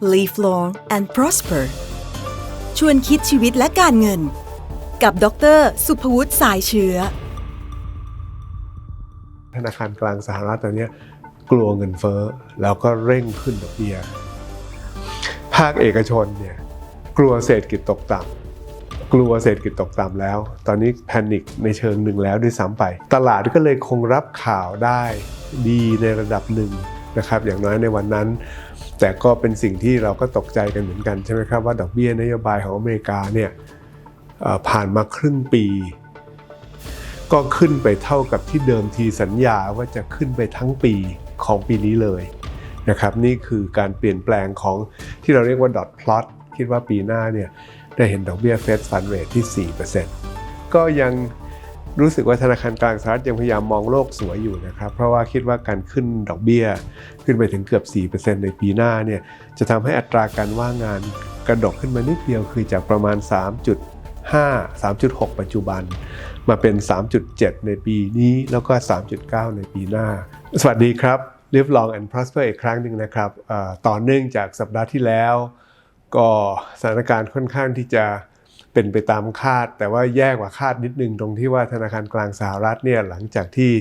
Live long and prosper ชวนคิดชีวิตและการเงิน กับดร สุภวุฒิสายเชื้อ ธนาคารกลางสหรัฐตอนนี้กลัวเงินเฟ้อ แล้วก็เร่งขึ้นดอกเบี้ยภาคเอกชนเนี่ยกลัวเศรษฐกิจตกต่ำกลัวเศรษฐกิจตกต่ำแล้ว ตอนนี้แพนิคในเชิงหนึ่งแล้วด้วยซ้ำไป ตลาดก็เลยคงรับข่าวได้ดีในระดับหนึ่ง นะครับอย่างน้อยในวันนั้น แต่ก็เป็นสิ่งที่เราก็ตกใจกันเหมือนกันใช่ไหมครับว่าดอกเบี้ยนโยบายของอเมริกาเนี่ยผ่านมาครึ่งปี ก็ขึ้นไปเท่ากับที่เดิมทีสัญญาว่าจะขึ้นไปทั้งปีของปีนี้เลยนะครับนี่คือการเปลี่ยนแปลงของที่เราเรียกว่า dot plot คิดว่าปีหน้าเนี่ยได้เห็นดอกเบี้ย Fed Fund Rate ที่ 4%ก็ยัง รู้สึกว่าธนาคารกลางสหรัฐยังพยายามมองโลกสวยอยู่นะครับเพราะว่าคิดว่าการขึ้นดอกเบี้ย ขึ้นไปถึงเกือบ 4%ในปีหน้าเนี่ยจะทำให้อัตราการว่างงานกระดกขึ้นมานิดเดียวคือจากประมาณ 3.5 3.6 ปัจจุบัน มาเป็น 3.7 ในปีนี้แล้วก็ 3.9 ในปีหน้า สวัสดีครับ Live Long and Prosper อีกครั้งหนึ่งนะครับต่อเนื่องจากสัปดาห์ที่แล้ว ก็สถานการณ์ค่อนข้างที่จะ เป็นไปตามคาด แต่ว่าแย่กว่าคาดนิดนึงตรงที่ว่าธนาคารกลางสหรัฐเนี่ยหลังจากที่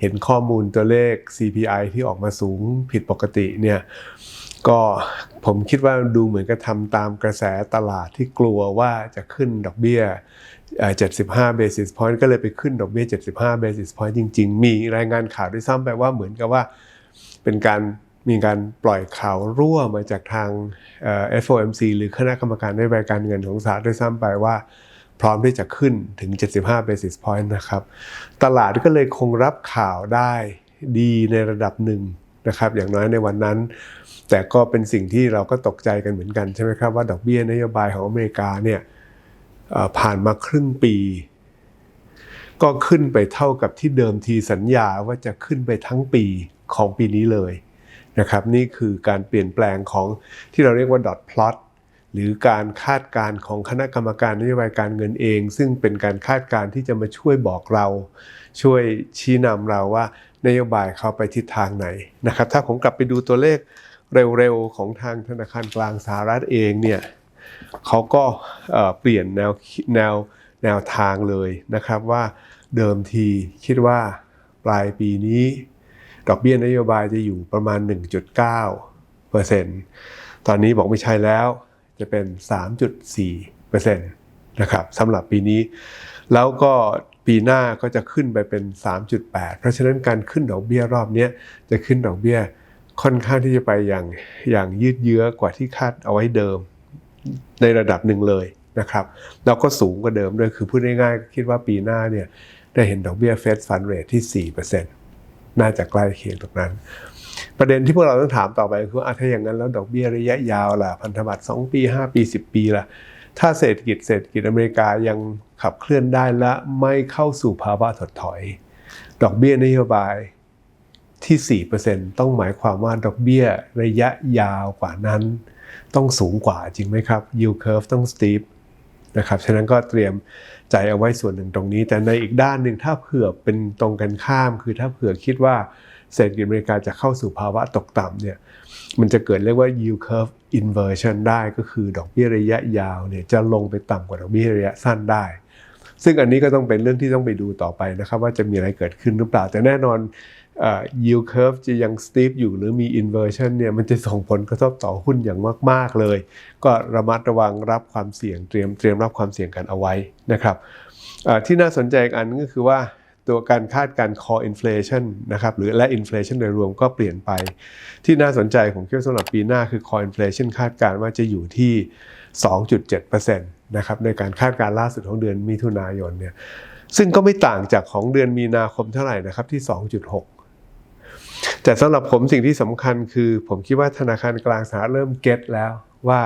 เห็นข้อมูลตัวเลข CPI ที่ออกมาสูงผิดปกติเนี่ยก็ผมคิดว่าดูเหมือนกับทำตามกระแสตลาดที่กลัวว่าจะขึ้นดอกเบี้ย 75 basis point ก็เลยไปขึ้นดอกเบี้ย 75 basis point จริง ๆ มีรายงานข่าวด้วยซ้ำไปว่าเหมือนกับว่าเป็นการ มีการปล่อยข่าวรั่วมาจากทาง FOMC หรือคณะกรรมการนโยบายการเงินของสหรัฐด้วยซ้ำไปว่า พร้อมที่จะขึ้นถึง 75 basis point นะครับ ตลาดก็เลยคงรับข่าวได้ดีในระดับหนึ่งนะครับ อย่างน้อยในวันนั้น แต่ก็เป็นสิ่งที่เราก็ตกใจกันเหมือนกันใช่ไหมครับว่าดอกเบี้ยนโยบายของอเมริกาเนี่ยผ่านมาครึ่งปี ก็ขึ้นไปเท่ากับที่เดิมทีสัญญาว่าจะขึ้นไปทั้งปีของปีนี้เลย นะครับนี่คือการเปลี่ยนแปลงของที่เราเรียกว่า dot plot หรือการคาดการณ์ของคณะกรรมการนโยบายการเงินเอง ซึ่งเป็นการคาดการณ์ที่จะมาช่วยบอกเรา ช่วยชี้นำเราว่านโยบายเขาไปทิศทางไหนนะครับ ถ้าผมกลับไปดูตัวเลขเร็วๆ ของทางธนาคารกลางสหรัฐเองเนี่ยเขาก็เปลี่ยนแนวแนวแนวทางเลยนะครับว่าเดิมทีคิดว่าปลายปีนี้ ดอกเบี้ยนโยบายจะอยู่ประมาณ 1.9เปอร์เซ็นต์ตอนนี้บอกไม่ใช่แล้วจะเป็น 3.4เปอร์เซ็นต์นะครับสำหรับปีนี้ แล้วก็ปีหน้าก็จะขึ้นไปเป็น 3.8 เพราะฉะนั้นการขึ้นดอกเบี้ยรอบนี้จะขึ้นดอกเบี้ยค่อนข้างที่จะไปอย่างอย่างยืดเยื้อกว่าที่คาดเอาไว้เดิมในระดับหนึ่งเลยนะครับแล้วก็สูงกว่าเดิมด้วยคือพูดง่ายๆ คิดว่าปีหน้าเนี่ยได้เห็นดอกเบี้ย Fed Fund Rate ที่ 4% น่าจะใกล้เคียงตรงนั้น ประเด็นที่พวกเราต้องถามต่อไปคือว่าอะถ้าอย่างนั้นแล้วดอกเบี้ยระยะยาวล่ะพันธบัตร2ปี 5 ปี 10 ปีล่ะถ้าเศรษฐกิจเศรษฐกิจอเมริกายังขับเคลื่อนได้และไม่เข้าสู่ภาวะถดถอย ดอกเบี้ยนโยบายที่ 4%ต้องหมายความว่าดอกเบี้ยระยะยาวกว่านั้น ต้องสูงกว่าจริงไหมครับ yield curve ต้อง steep นะครับฉะนั้นก็เตรียมใจเอาไว้ส่วนหนึ่งตรงนี้ แต่ในอีกด้านหนึ่งถ้าเผื่อเป็นตรงกันข้าม คือถ้าเผื่อคิดว่าเศรษฐกิจอเมริกาจะเข้าสู่ภาวะตกต่ำเนี่ยมันจะเกิดเรียกว่า yield curve inversion ได้ก็คือดอกเบี้ยระยะยาวเนี่ยจะลงไปต่ำกว่าดอกเบี้ยระยะสั้นได้ ซึ่งอันนี้ก็ต้องเป็นเรื่องที่ต้องไปดูต่อไปนะครับ ว่าจะมีอะไรเกิดขึ้นหรือเปล่าแต่แน่นอน yield curve จะยัง steep อยู่หรือมี inversion เนี่ยมันจะส่งผลกระทบต่อหุ้นอย่างมาก ๆ เลย ก็ระมัดระวังรับความเสี่ยงเตรียมเตรียมรับความเสี่ยงกันเอาไว้นะครับที่น่าสนใจอีกอันก็คือว่าตัวการคาดการณ์ core inflation นะครับหรือและ inflation โดยรวมก็เปลี่ยนไป ที่น่าสนใจผมคิดว่าสำหรับปีหน้าคือ core inflation คาดการณ์ว่าจะอยู่ที่ 2.7%นะครับในการคาดการณ์ล่าสุดของเดือนมิถุนายนเนี่ยซึ่งก็ไม่ต่างจากของเดือนมีนาคมเท่าไหร่นะครับที่ 2.6 แต่สำหรับผมสิ่งที่สำคัญคือ ผมคิดว่าธนาคารกลางสหรัฐเริ่มเก็ตแล้วว่า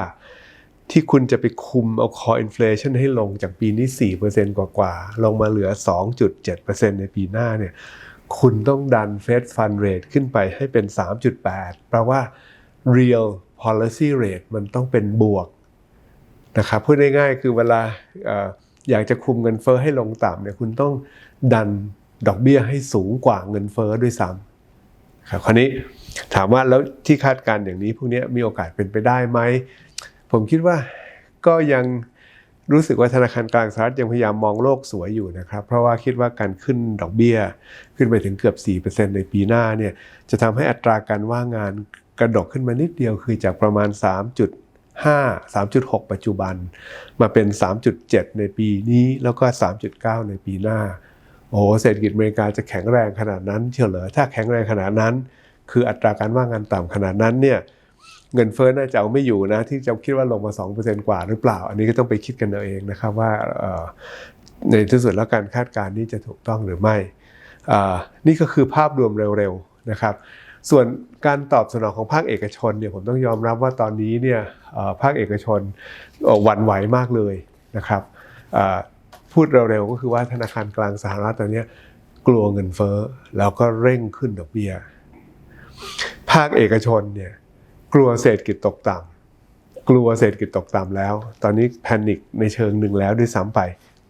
ที่คุณจะไปคุมเอา core inflation ให้ลงจากปีนี้ 4%กว่าๆ ลงมาเหลือ 2.7%ในปีหน้าเนี่ย คุณต้องดัน Fed Fund Rate ขึ้นไปให้เป็น 3.8 แปลว่า real policy rate มันต้องเป็นบวกนะครับพูดง่ายๆคือเวลาอออยากจะคุมเงินเฟ้อให้ลงต่ำเนี่ยคุณต้องดันดอกเบี้ยให้สูงกว่าเงินเฟ้อด้วยซ้ำ ครับคราวนี้ถามว่าแล้วที่คาดการณ์อย่างนี้พวกนี้มีโอกาสเป็นไปได้ไหม ผมคิดว่าก็ยังรู้สึกว่าธนาคารกลางสหรัฐยังพยายามมองโลกสวยอยู่นะครับ เพราะว่าคิดว่าการขึ้นดอกเบี้ย ขึ้นไปถึงเกือบ 4%ในปีหน้าเนี่ยจะทำให้อัตราการว่างงานกระดกขึ้นมานิดเดียวคือจากประมาณ 3.5 3.6 ปัจจุบัน มาเป็น 3.7 ในปีนี้แล้วก็ 3.9 ในปีหน้า โอ้เศรษฐกิจอเมริกาจะแข็งแรงขนาดนั้นเชียวเหรอถ้าแข็งแรงขนาดนั้น คืออัตราการว่างงานต่ำขนาดนั้นเนี่ยเงินเฟ้อน่าจะเอาไม่อยู่นะ ที่จะคิดว่าลงมา 2%กว่าหรือเปล่า อันนี้ก็ต้องไปคิดกันเอาเองนะครับว่าในที่สุดแล้วการคาดการณ์นี้จะถูกต้องหรือไม่ นี่ก็คือภาพรวมเร็วๆนะครับ ส่วนการตอบสนองของภาคเอกชนเนี่ยผมต้องยอมรับว่าตอนนี้เนี่ยภาคเอกชนหวั่นไหวมากเลยนะครับ พูดเร็วๆก็คือว่าธนาคารกลางสหรัฐตอนนี้กลัวเงินเฟ้อแล้วก็เร่งขึ้นดอกเบี้ย ภาคเอกชนเนี่ยกลัวเศรษฐกิจตกต่ำกลัวเศรษฐกิจตกต่ำแล้ว ตอนนี้แพนิคในเชิงหนึ่งแล้วด้วยซ้ำไป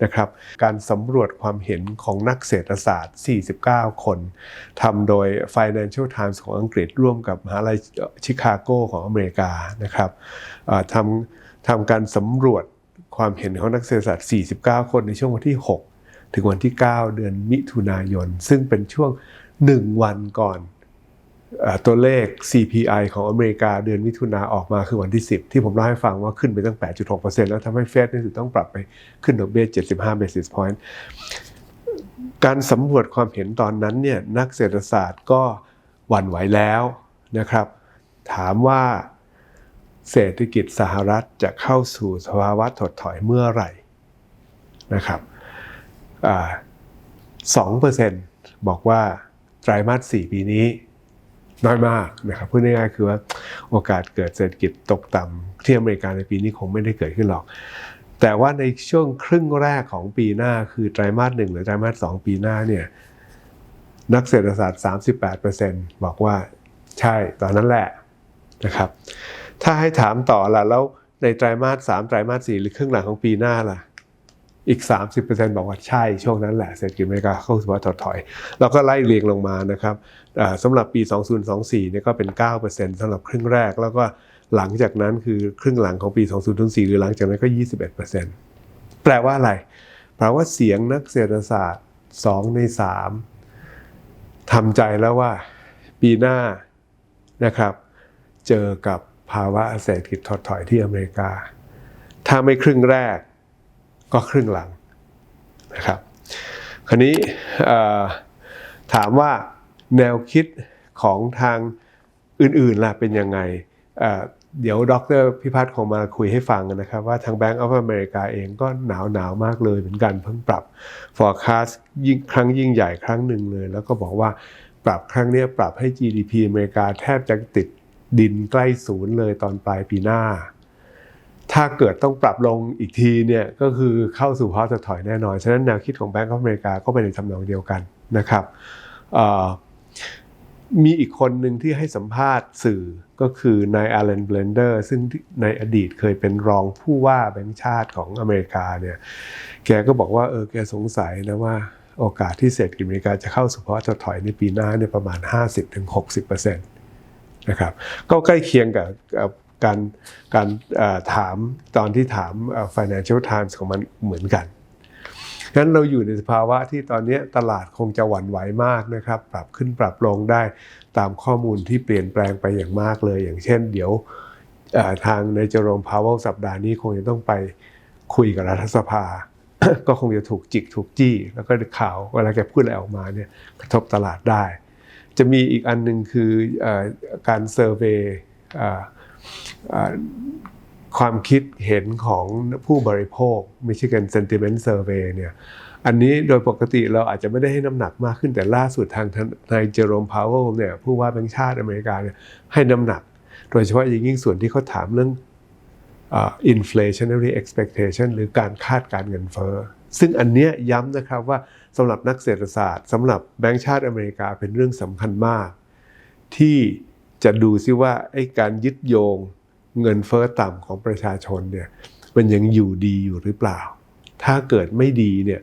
นะครับการสำรวจความเห็นของนักเศรษฐศาสตร์ 49 คนทำโดย Financial Times ของอังกฤษร่วมกับมหาลัยชิคาโกของอเมริกานะครับทำทำการสำรวจ ความเห็นของนักเศรษฐศาสตร์ 49 คนในช่วงวันที่ 6 ถึงวันที่ 9 เดือนมิถุนายน ซึ่งเป็นช่วง 1 วันก่อนอตัวเลข CPI ของอเมริกาเดือนมิถุนาออกมาคือวันที่ 10 ที่ผมเล่าให้ฟังว่าขึ้นไปตั้ง 8.6%แล้วทำให้เฟดในที่สุดต้องปรับไปขึ้นดอกเบี้ย 75 basis point การสำรวจความเห็นตอนนั้นเนี่ยนักเศรษฐศาสตร์ก็หวั่นไหวแล้วนะครับ ถามว่า เศรษฐกิจสหรัฐจะเข้าสู่สภาวะถดถอยเมื่อไหร่นะครับอ่า2%บอกว่าไตรมาส4ปีนี้น้อยมากนะครับพูดง่ายๆคือว่าโอกาสเกิดเศรษฐกิจตกต่ำที่อเมริกาในปีนี้คงไม่ได้เกิดขึ้นหรอก แต่ว่าในช่วงครึ่งแรกของปีหน้าคือไตรมาสหนึ่งหรือไตรมาสสองปีหน้าเนี่ยนักเศรษฐศาสตร์ 38%บอกว่าใช่ตอนนั้นแหละนะครับ ถ้าให้ถามต่อล่ะแล้วในไตรมาสสามไตรมาสสี่หรือครึ่งหลังของปีหน้าล่ะอีก 30%บอกว่าใช่ช่วงนั้นแหละเศรษฐกิจอเมริกาเข้าสู่ภาวะถดถอยเราก็ไล่เรียงลงมานะครับสำหรับปี 2024เนี่ยก็เป็น 9%สำหรับครึ่งแรก แล้วก็หลังจากนั้นคือครึ่งหลังของปี 2024 หรือหลังจากนั้นก็ 21%แปลว่าอะไร แปลว่าเสียงนักเศรษฐศาสตร์ 2 ใน 3ทำใจแล้วว่าปีหน้านะครับ เจอกับ ภาวะเศรษฐกิจถดถอยที่อเมริกา ถ้าไม่ครึ่งแรกก็ครึ่งหลังนะครับคราวนี้ถามว่าแนวคิดของทางอื่นๆล่ะเป็นยังไงเเดี๋ยวดรพิพัฒน์คงมาคุยให้ฟังนะครับ ว่าทาง Bank of America เองก็หนาวหนาวมากเลยเหมือนกันเพิ่งปรับ forecast ยิ่งครั้งยิ่งใหญ่ครั้งหนึ่งเลย แล้วก็บอกว่าปรับครั้งนี้ปรับให้ GDP อเมริกาแทบจะติด ดินใกล้ศูนย์เลยตอนปลายปีหน้า ถ้าเกิดต้องปรับลงอีกทีเนี่ยก็คือเข้าสู่ภาวะถดถอยแน่นอน ฉะนั้นแนวคิดของ Bank of America ก็ไปในทำนองเดียวกันนะครับมีอีกคนหนึ่งที่ให้สัมภาษณ์สื่อก็คือนายอาร์เลนเบลนเดอร์ซึ่งในอดีตเคยเป็นรองผู้ว่าแบงก์ชาติของอเมริกาเนี่ยแกก็บอกว่าเออแกสงสัยนะว่าโอกาสที่เศรษฐกิจอเมริกาจะเข้าสู่ภาวะถดถอยในปีหน้าเนี่ยประมาณ 50-60% นะครับก็ใกล้เคียงกับการการถามตอนที่ถาม Financial Times ของมันเหมือนกันงั้นเราอยู่ในสภาวะที่ตอนนี้ตลาดคงจะหวั่นไหวมากนะครับ ปรับขึ้นปรับลงได้ตามข้อมูลที่เปลี่ยนแปลงไปอย่างมากเลย อย่างเช่น เดี๋ยวทางในเจอโรมพาวเวลสัปดาห์นี้คงจะต้องไปคุยกับรัฐสภา ก็คงจะถูกจิกถูกจี้ แล้วก็ข่าวเวลาแกพูดอะไรออกมาเนี่ยกระทบตลาดได้ จะมีอีกอันหนึ่งคืออการเซอร์เวย์ความคิดเห็นของผู้บริโภค ไม่ใช่กัน sentiment survey เนี่ยอันนี้โดยปกติเราอาจจะไม่ได้ให้น้ำหนักมากขึ้นแต่ล่าสุดทางนายเจอโรมพาวเวลเนี่ยผู้ว่าแบงก์ชาติอเมริกาเนี่ยให้น้ำหนัก โดยเฉพาะอย่างยิ่งส่วนที่เขาถามเรื่อง inflationary expectation หรือการคาดการเงินเฟ้อ ซึ่งอันเนี้ยย้ำนะครับว่าสำหรับนักเศรษฐศาสตร์สำหรับแบงก์ชาติอเมริกาเป็นเรื่องสำคัญมาก ที่จะดูซิว่าไอ้การยึดโยงเงินเฟ้อต่ำของประชาชนเนี่ยมันยังอยู่ดีอยู่หรือเปล่า ถ้าเกิดไม่ดีเนี่ย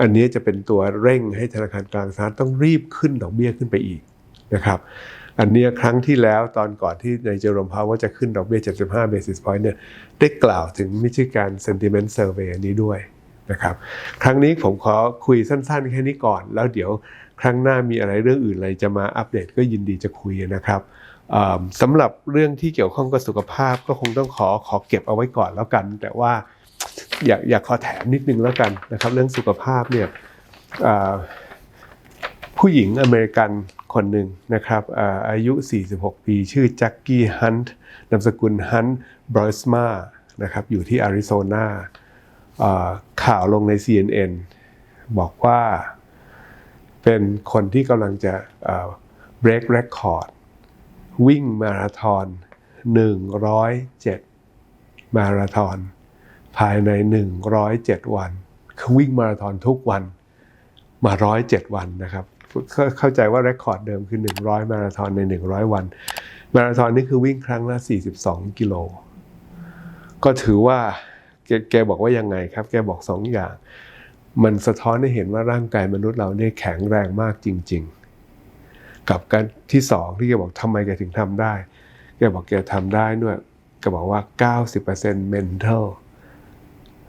อันนี้จะเป็นตัวเร่งให้ธนาคารกลางสหรัฐต้องรีบขึ้นดอกเบี้ยขึ้นไปอีกนะครับ อันนี้ครั้งที่แล้วตอนก่อนที่ในเจอร์มพาวว่าจะขึ้นดอกเบี้ย 75 basis point เนี่ยได้กล่าวถึงมิชิการ sentiment survey อันนี้ด้วย นะครับ ครั้งนี้ผมขอคุยสั้น ๆ แค่นี้ก่อน แล้วเดี๋ยวครั้งหน้ามีอะไรเรื่องอื่นอะไรจะมาอัปเดตก็ยินดีจะคุยนะครับสำหรับเรื่องที่เกี่ยวข้องกับสุขภาพก็คงต้องขอขอเก็บเอาไว้ก่อนแล้วกัน แต่ว่าอยากอยากขอแถมนิดนึงแล้วกันนะครับ เรื่องสุขภาพเนี่ยผู้หญิงอเมริกันคนหนึ่งนะครับอาอายุ 46 ปี ชื่อแจ็คกี้ฮันต์นามสกุลฮันต์บรอสมานะครับอยู่ที่อาริโซนา ข่าวลงใน CNN บอกว่าเป็นคนที่กำลังจะ break record วิ่งมาราธอน 107 มาราธอน ภายใน 107 วันคือวิ่งมาราธอนทุกวันมาร้อยเจ็ดวันนะครับเข้าเข้าใจว่าเรคคอร์ดเดิมคือ 100 มาราธอนใน 100 วัน มาราธอนนี่คือวิ่งครั้งละ 42 กิโล ก็ถือว่า แกแกบอกว่ายังไงครับ แกบอกสองอย่าง มันสะท้อนให้เห็นว่าร่างกายมนุษย์เราเนี่ยแข็งแรงมากจริง ๆ กับการที่สองที่แกบอกทำไมแกถึงทำได้ แกบอกแกทำได้ด้วยแกบอกว่า 90% mental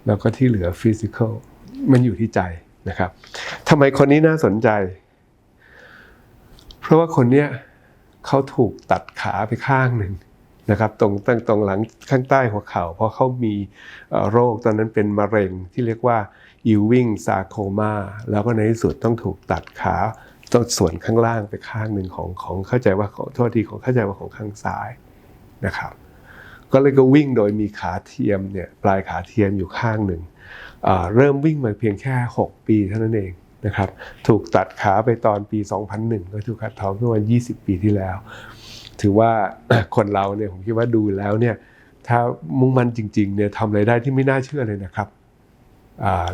แล้วก็ที่เหลือ physical มันอยู่ที่ใจนะครับทำไมคนนี้น่าสนใจ เพราะว่าคนเนี้ยเขาถูกตัดขาไปข้างหนึ่ง นะครับตรงตั้งตรงหลังข้างใต้หัวเข่า เพราะเขามีโรคตอนนั้นเป็นมะเร็งที่เรียกว่า Ewing sarcoma แล้วก็ในที่สุดต้องถูกตัดขาตรงส่วนข้างล่างไปข้างหนึ่งของของเข้าใจว่าของโทษทีของเข้าใจว่าของข้างซ้ายนะครับ ก็เลยก็วิ่งโดยมีขาเทียมเนี่ยปลายขาเทียมอยู่ข้างหนึ่งเริ่มวิ่งมาเพียงแค่ 6 ปีเท่านั้นเองนะครับ ถูกตัดขาไปตอนปี 2001 ก็ถูกขัดท้องเมื่อวัน 20 ปีที่แล้ว ถือว่าคนเราเนี่ยผมคิดว่าดูแล้วเนี่ยถ้ามุ่งมั่นจริงๆเนี่ยทำอะไรได้ที่ไม่น่าเชื่อเลยนะครับ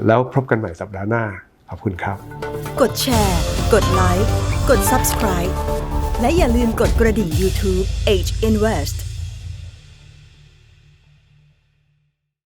แล้วพบกันใหม่สัปดาห์หน้า ขอบคุณครับ กดแชร์ กดไลค์ กด subscribe และอย่าลืมกดกระดิ่ง YouTube Age Invest